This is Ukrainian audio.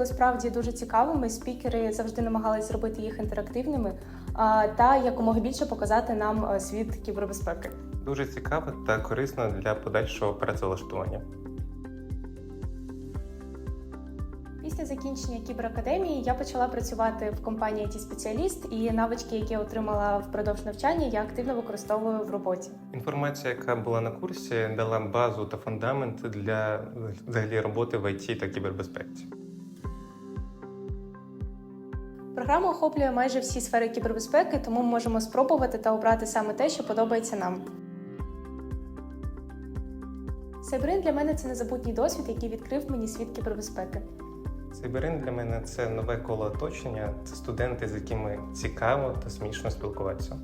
були справді дуже цікавими. Спікери завжди намагались зробити їх інтерактивними та якомога більше показати нам е, світ кібербезпеки. Дуже цікаво та корисно для подальшого працевлаштування. Після закінчення кіберакадемії я почала працювати в компанії it спеціаліст і навички, які я отримала впродовж навчання, я активно використовую в роботі. Інформація, яка була на курсі, дала базу та фундамент для взагалі роботи в ІТ та кібербезпеці. Програма охоплює майже всі сфери кібербезпеки, тому ми можемо спробувати та обрати саме те, що подобається нам. Сайберин для мене це незабутній досвід, який відкрив мені світ кібербезпеки. Сайберин для мене це нове коло оточення, це студенти, з якими цікаво та смішно спілкуватися.